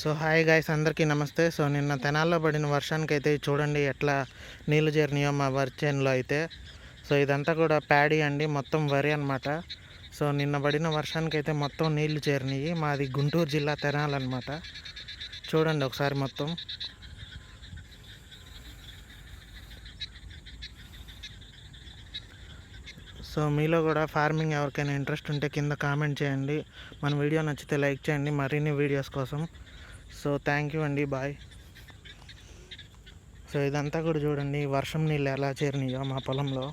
So hi guys అందరికీ నమస్తే. So నిన్న తెనాల్లో పడిన వర్షానికి అయితే చూడండి ఎట్లా నీళ్ళు చేరినాయో మా వరి చేనులో అయితే. సో ఇదంతా కూడా ప్యాడీ అండి మొత్తం వరి అనమాట సో నిన్న పడిన వర్షానికి అయితే మొత్తం నీళ్ళు చేరినాయి. మాది గుంటూరు జిల్లా తెనాలి అనమాట చూడండి ఒకసారి మొత్తం. సో మీలో కూడా ఫార్మింగ్ ఎవరికైనా ఇంట్రెస్ట్ ఉంటే కింద కామెంట్ చేయండి. మన వీడియో నచ్చితే లైక్ చేయండి. మరిన్ని వీడియోస్ కోసం సో థ్యాంక్ యూ అండి బాయ్ సో ఇదంతా కూడా చూడండి వర్షం నీళ్ళు ఎలా చేరినాయో మా పొలంలో.